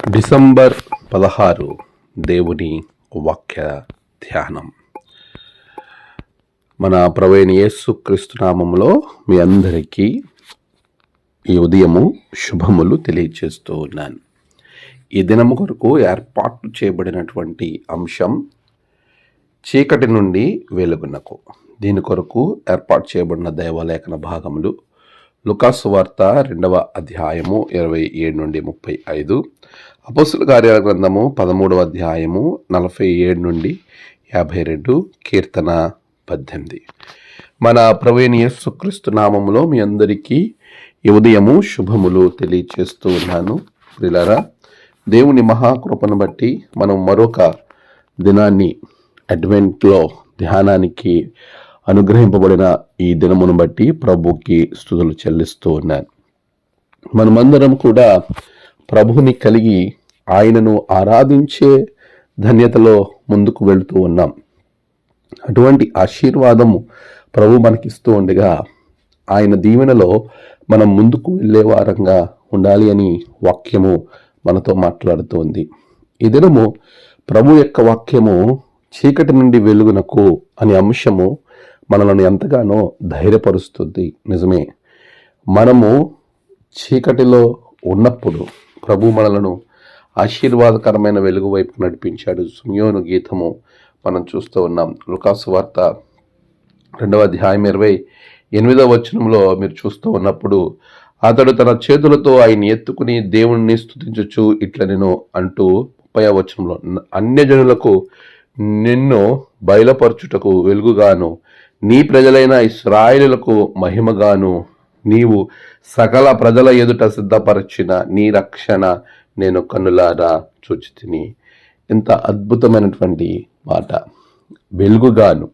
December పదహారు దేవుని వాక్య ధ్యానం. మన ప్రవీణ యేసు క్రీస్తునామంలో మీ అందరికీ ఈ ఉదయము శుభములు తెలియచేస్తూ ఉన్నాను. ఈ దినము కొరకు ఏర్పాటు చేయబడినటువంటి అంశం చీకటి నుండి వెలుగునకు. దీని కొరకు ఏర్పాటు చేయబడిన దైవలేఖన భాగములు లుకాసు వార్త రెండవ అధ్యాయము ఇరవై ఏడు నుండి ముప్పై ఐదు. అపోసుల కార్యాల గ్రంథము పదమూడవ అధ్యాయము నలభై ఏడు నుండి యాభై రెండు కీర్తన పద్దెనిమిది. మన ప్రవీణ యేసుక్రీస్తు నామములో మీ అందరికీ ఉదయము శుభములు తెలియచేస్తూ ఉన్నాను. ప్రిలరా దేవుని మహాకృపను బట్టి మనం మరొక దినాన్ని అడ్వెంట్లో ధ్యానానికి అనుగ్రహింపబడిన ఈ దినమును బట్టి ప్రభుకి స్థుతులు చెల్లిస్తూ ఉన్నాను. మనమందరం కూడా ప్రభుని కలిగి ఆయనను ఆరాధించే ధన్యతలో ముందుకు వెళుతూ ఉన్నాం. అటువంటి ఆశీర్వాదము ప్రభు మనకిస్తూ ఉండగా ఆయన దీవెనలో మనం ముందుకు వెళ్ళే వారంగా ఉండాలి అని వాక్యము మనతో మాట్లాడుతోంది. ఈ దినము ప్రభు యొక్క వాక్యము చీకటి నుండి వెలుగునకు అనే అంశము మనలను ఎంతగానో ధైర్యపరుస్తుంది. నిజమే. మనము చీకటిలో ఉన్నప్పుడు ప్రభు మనలను ఆశీర్వాదకరమైన వెలుగు వైపు నడిపించాడు. సుమియోను గీతము మనం చూస్తూ ఉన్నాం. లుకాసు వార్త రెండవ అధ్యాయం ఇరవై ఎనిమిదవ వచనంలో మీరు చూస్తూ ఉన్నప్పుడు అతడు తన చేతులతో ఆయన ఎత్తుకుని దేవుణ్ణి స్థుతించచ్చు ఇట్లా నేను అంటూ ముప్పై వచనంలో అన్యజనులకు నిన్ను బయలుపరచుటకు వెలుగుగాను నీ ప్రజలైన ఇస్రాయిలులకు మహిమగాను. నీవు సకల ప్రజల ఎదుట సిద్ధపరచిన నీ రక్షణ నేను కన్నులారా చూచితిని. ఎంత అద్భుతమైనటువంటి మాట. వెలుగుగాను.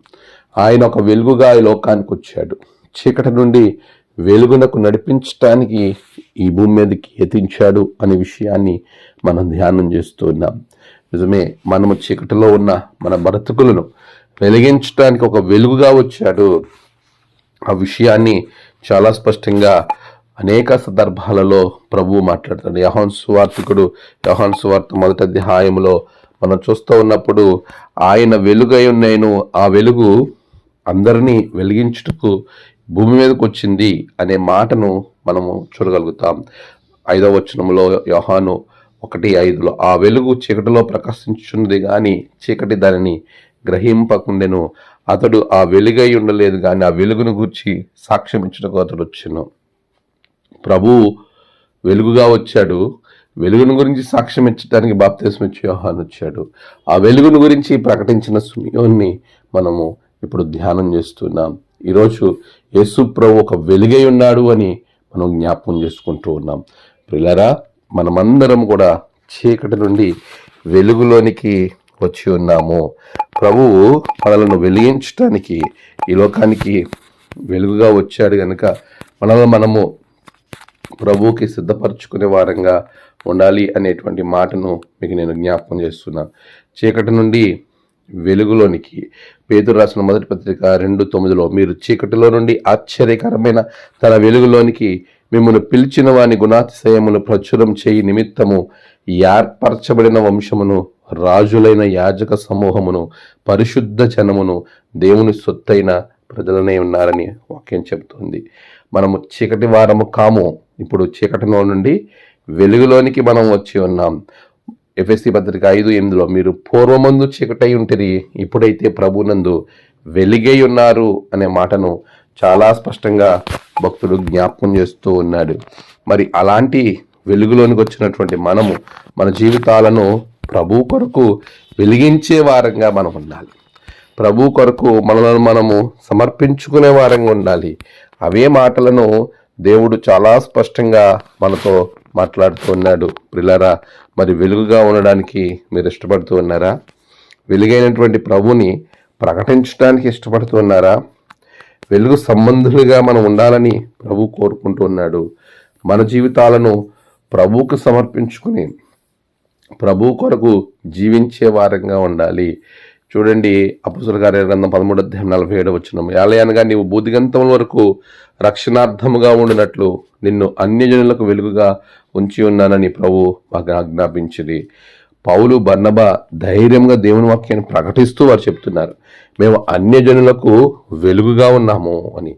ఆయన ఒక వెలుగుగా ఈ లోకానికి వచ్చాడు. చీకటి నుండి వెలుగునకు నడిపించటానికి ఈ భూమి మీదకి ఎతించాడు అనే విషయాన్ని మనం ధ్యానం చేస్తూ ఉన్నాం. నిజమే మనము చీకటిలో ఉన్న మన బ్రతుకులను వెలిగించడానికి ఒక వెలుగుగా వచ్చాడు. ఆ విషయాన్ని చాలా స్పష్టంగా అనేక సందర్భాలలో ప్రభువు మాట్లాడతాడు యహాన్ సువార్తికుడు యహాన్ సువార్త మొదటి అధ్యాయంలో మనం చూస్తూ ఉన్నప్పుడు ఆయన వెలుగై నేను ఆ వెలుగు అందరినీ వెలిగించుటకు భూమి మీదకు వచ్చింది అనే మాటను మనము చూడగలుగుతాం. ఐదవ వచనంలో యోహాను ఒకటి ఐదులో ఆ వెలుగు చీకటిలో ప్రకాశించున్నది కానీ చీకటి దానిని గ్రహింపకుండెను. అతడు ఆ వెలుగై ఉండలేదు కానీ ఆ వెలుగును గూర్చి సాక్ష్యం ఇచ్చటకు అతడు వచ్చాను. ప్రభువు వెలుగుగా వచ్చాడు. వెలుగును గురించి సాక్ష్యం ఇచ్చడానికి బాప్తీసం ఇచ్చి యోహాన్ వచ్చాడు. ఆ వెలుగును గురించి ప్రకటించిన సునియోన్ని మనము ఇప్పుడు ధ్యానం చేస్తున్నాం. ఈరోజు యేసు ప్రభు ఒక వెలుగై ఉన్నాడు అని మనం జ్ఞాపకం చేసుకుంటూ ఉన్నాం. పిల్లరా మనమందరం కూడా చీకటి నుండి వెలుగులోనికి వచ్చి ఉన్నాము. ప్రభువు మనలను వెలిగించడానికి ఈ లోకానికి వెలుగుగా వచ్చాడు కనుక మనల్ని మనము ప్రభువుకి సిద్ధపరచుకునే వారంగా ఉండాలి అనేటువంటి మాటను మీకు నేను జ్ఞాపకం చేస్తున్నాను చీకటి నుండి వెలుగులోనికి పేదలు రాసిన మొదటి పత్రిక రెండు తొమ్మిదిలో మీరు చీకటిలో నుండి ఆశ్చర్యకరమైన తన వెలుగులోనికి మిమ్మల్ని పిలిచిన వాని గుణాతిశయమును ప్రచురం చేయి నిమిత్తము ఏర్పరచబడిన వంశమును రాజులైన యాజక సమూహమును పరిశుద్ధ జనమును దేవుని సొత్తైన ప్రజలనే ఉన్నారని వాక్యం చెబుతుంది. మనము చీకటి వారము కాము. ఇప్పుడు చీకటిలో నుండి వెలుగులోనికి మనం వచ్చి ఉన్నాం. ఎఫ్ఎస్సి పత్రిక ఐదు ఎనిమిదిలో మీరు పూర్వమందు చీకటై ఉంటుంది ఇప్పుడైతే ప్రభునందు వెలిగై ఉన్నారు అనే మాటను చాలా స్పష్టంగా భక్తుడు జ్ఞాపకం చేస్తూ ఉన్నాడు. మరి అలాంటి వెలుగులోనికి వచ్చినటువంటి మనము మన జీవితాలను ప్రభు కొరకు వెలిగించే వారంగా మనం ఉండాలి. ప్రభు కొరకు మనలను మనము సమర్పించుకునే వారంగా ఉండాలి. అవే మాటలను దేవుడు చాలా స్పష్టంగా మనతో మాట్లాడుతూ ప్రిలరా మరి వెలుగుగా ఉండడానికి మీరు ఇష్టపడుతూ ఉన్నారా? వెలుగైనటువంటి ప్రభుని ప్రకటించడానికి ఇష్టపడుతూ ఉన్నారా? వెలుగు సంబంధులుగా మనం ఉండాలని ప్రభు కోరుకుంటూ ఉన్నాడు. మన జీవితాలను ప్రభువుకు సమర్పించుకుని ప్రభు కొరకు జీవించే వారంగా ఉండాలి. చూడండి అపుసుల కార్య గ్రంథం పదమూడు అధ్యాయం నలభై ఏడు వచ్చిన ఆలయానగా నీవు బూదిగంతం వరకు రక్షణార్థముగా ఉండినట్లు నిన్ను అన్యజనులకు వెలుగుగా ఉంచి ఉన్నానని ప్రభు మాకు ఆజ్ఞాపించింది. పౌలు బర్ణబ ధైర్యంగా దేవుని వాక్యాన్ని ప్రకటిస్తూ వారు చెప్తున్నారు. మేము అన్యజనులకు వెలుగుగా ఉన్నాము అని.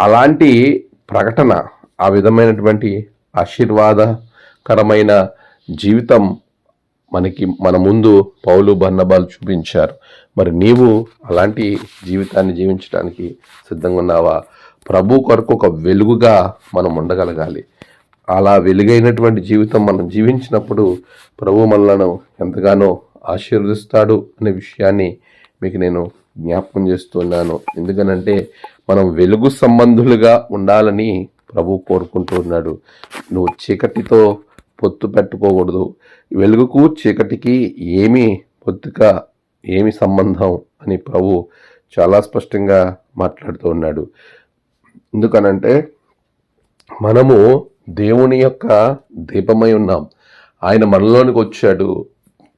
అలాంటి ప్రకటన ఆ విధమైనటువంటి ఆశీర్వాదకరమైన జీవితం మనకి మన ముందు పౌలు బర్నబాలు చూపించారు. మరి నీవు అలాంటి జీవితాన్ని జీవించడానికి సిద్ధంగా ఉన్నావా? ప్రభు కొరకు ఒక వెలుగుగా మనం ఉండగలగాలి. అలా వెలుగైనటువంటి జీవితం మనం జీవించినప్పుడు ప్రభు మనలను ఎంతగానో ఆశీర్వదిస్తాడు అనే విషయాన్ని మీకు నేను జ్ఞాపకం చేస్తున్నాను ఎందుకనంటే మనం వెలుగు సంబంధులుగా ఉండాలని ప్రభు కోరుకుంటున్నాడు నువ్వు చీకటితో పొత్తు పెట్టుకోకూడదు. వెలుగుకు చీకటికి ఏమి పొత్తుగా ఏమి సంబంధం అని ప్రభు చాలా స్పష్టంగా మాట్లాడుతూ ఉన్నాడు. ఎందుకనంటే మనము దేవుని యొక్క దీపమై ఉన్నాం. ఆయన మనలోనికి వచ్చాడు.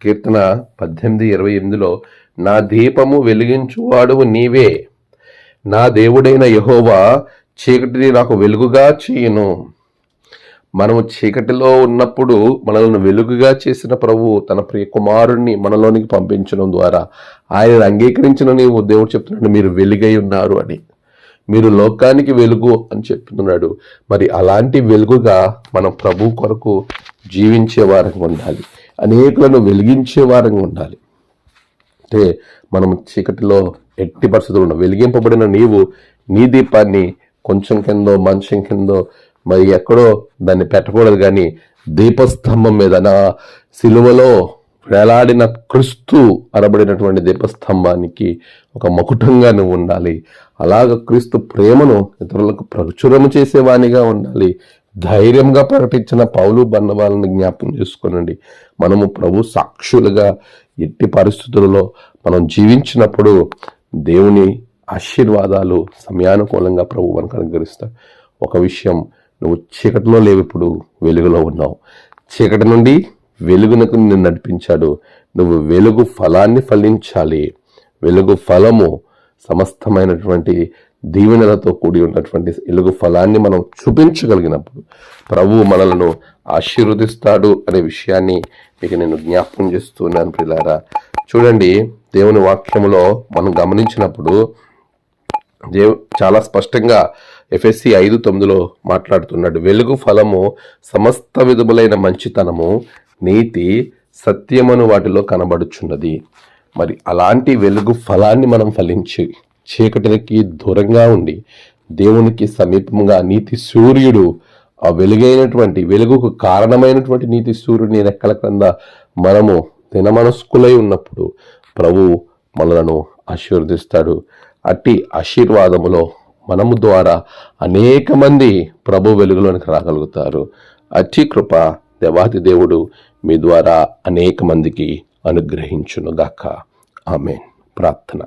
కీర్తన పద్దెనిమిది ఇరవై ఎనిమిదిలో నా దీపము వెలిగించువాడు నీవే. నా దేవుడైన యహోవా చీకటిని నాకు వెలుగుగా చేయను. మనము చీకటిలో ఉన్నప్పుడు మనల్ని వెలుగుగా చేసిన ప్రభు తన ప్రియ కుమారుణ్ణి మనలోనికి పంపించడం ద్వారా ఆయన అంగీకరించిన నీవు దేవుడు చెప్తున్నాడు మీరు వెలుగై ఉన్నారు అని. మీరు లోకానికి వెలుగు అని చెప్తున్నాడు. మరి అలాంటి వెలుగుగా మనం ప్రభు కొరకు జీవించే వారంగా ఉండాలి. అనేకులను వెలిగించే వారంగా ఉండాలి. అంటే మనం చీకటిలో ఎట్టి పరిస్థితులు వెలిగింపబడిన నీవు నీ దీపాన్ని కొంచెం కిందో మంచం కిందో మరి ఎక్కడో దాన్ని పెట్టకూడదు కానీ దీపస్తంభం మీద నా సిలువలో వేలాడిన క్రీస్తు అనబడినటువంటి దీపస్తంభానికి ఒక మకుటంగా నువ్వు ఉండాలి. అలాగ క్రీస్తు ప్రేమను ఇతరులకు ప్రచురణ చేసేవానిగా ఉండాలి. ధైర్యంగా ప్రకటించిన పౌలు బన్నవాళ్ళని జ్ఞాపకం చేసుకోనండి. మనము ప్రభు సాక్షులుగా ఎట్టి పరిస్థితులలో మనం జీవించినప్పుడు దేవుని ఆశీర్వాదాలు సమయానుకూలంగా ప్రభు మనకు అనుగ్రహిస్తాడు ఒక విషయం నువ్వు చీకటిలో లేవు ఇప్పుడు వెలుగులో ఉన్నావు. చీకటి నుండి వెలుగునకు నిన్ను నడిపించాడు. నువ్వు వెలుగు ఫలాన్ని ఫలించాలి. వెలుగు ఫలము సమస్తమైనటువంటి దీవెనలతో కూడి ఉన్నటువంటి వెలుగు ఫలాన్ని మనం చూపించగలిగినప్పుడు ప్రభువు మనలను ఆశీర్వదిస్తాడు అనే విషయాన్ని మీకు నేను జ్ఞాపకం చేస్తున్నాను ప్రిలారా. చూడండి దేవుని వాక్యములో మనం గమనించినప్పుడు దేవు చాలా స్పష్టంగా ఎఫ్ఎస్సి ఐదు తొమ్మిదిలో మాట్లాడుతున్నాడు. వెలుగు ఫలము సమస్త విధములైన మంచితనము నీతి సత్యమను వాటిలో కనబడుచున్నది. మరి అలాంటి వెలుగు ఫలాన్ని మనం ఫలించి చీకటికి దూరంగా ఉండి దేవునికి సమీపంగా నీతి సూర్యుడు ఆ వెలుగైనటువంటి వెలుగుకు కారణమైనటువంటి నీతి సూర్యుని రెక్కల క్రింద మనము దినమనస్కులై ఉన్నప్పుడు ప్రభు మనలను ఆశీర్వదిస్తాడు. అట్టి ఆశీర్వాదములో మనము ద్వారా అనేక మంది ప్రభు వెలుగులోనికి రాగలుగుతారు. అతి కృప దేవాది దేవుడు మీ ద్వారా అనేక మందికి అనుగ్రహించునుగాక ఆమె ప్రార్థన.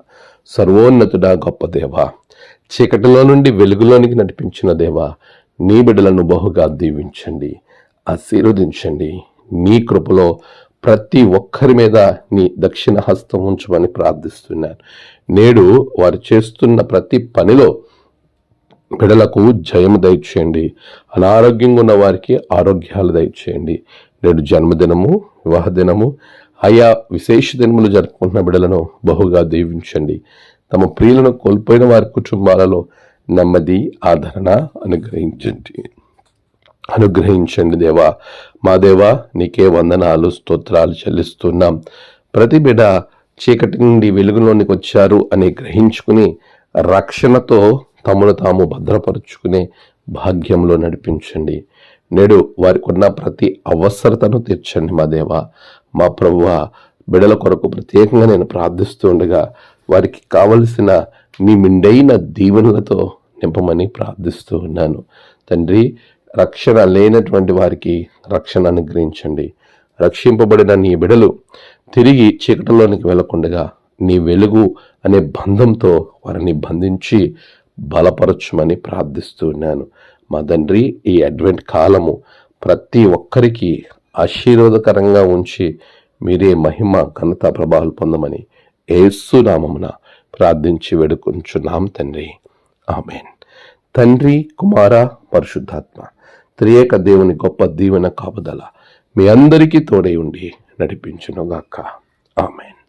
సర్వోన్నతుడా గొప్ప దేవ చీకటిలో నుండి వెలుగులోనికి నడిపించిన దేవ నీ బిడ్డలను బహుగా దీవించండి ఆశీర్వదించండి. నీ కృపలో ప్రతి ఒక్కరి మీద నీ దక్షిణ హస్తం ఉంచమని ప్రార్థిస్తున్నాను. నేడు వారు చేస్తున్న ప్రతి పనిలో బిడలకు జయము దయచేయండి. అనారోగ్యంగా ఉన్న వారికి ఆరోగ్యాలు దయచేయండి. నేడు జన్మదినము వివాహ దినము. ఆయా విశేష దినములు జరుపుకుంటున్న బిడలను బహుగా దీవించండి. తమ ప్రియులను కోల్పోయిన వారి కుటుంబాలలో నెమ్మది ఆదరణ అనుగ్రహించండి. అనుగ్రహించండి దేవా. మా దేవా నీకే వందనాలు స్తోత్రాలు చెల్లిస్తున్నాం. ప్రతి బిడ చీకటి నుండి వెలుగులోనికి వచ్చారు అని గ్రహించుకుని రక్షణతో తమను తాము భద్రపరుచుకునే భాగ్యంలో నడిపించండి. నేడు వారికి ఉన్న ప్రతి అవసరతను తీర్చండి మా దేవ. మా ప్రభువ బిడల కొరకు ప్రత్యేకంగా నేను ప్రార్థిస్తూ ఉండగా వారికి కావలసిన నీ మిండైన దీవెనలతో నింపమని ప్రార్థిస్తూ ఉన్నాను. తండ్రి రక్షణ లేనటువంటి వారికి రక్షణ అనుగ్రహించండి. రక్షింపబడిన నీ బిడలు తిరిగి చీకటిలోనికి వెళ్ళకుండగా నీ వెలుగు అనే బంధంతో వారిని బంధించి బలపరచుమని ప్రార్థిస్తున్నాను మా తండ్రి ఈ అడ్వెంట్ కాలము ప్రతి ఒక్కరికి ఆశీర్వాదకరంగా ఉంచి మీరే మహిమ ఘనత ప్రభావాలు పొందమని ఏసునామమున ప్రార్థించి వేడుకుంటున్నాం తండ్రి. ఆమెన్. తండ్రి కుమార పరిశుద్ధాత్మ త్రియేక దేవుని గొప్ప దీవెన కాపుదల మీ అందరికీ తోడై ఉండి నడిపించునుగాక. ఆమెన్.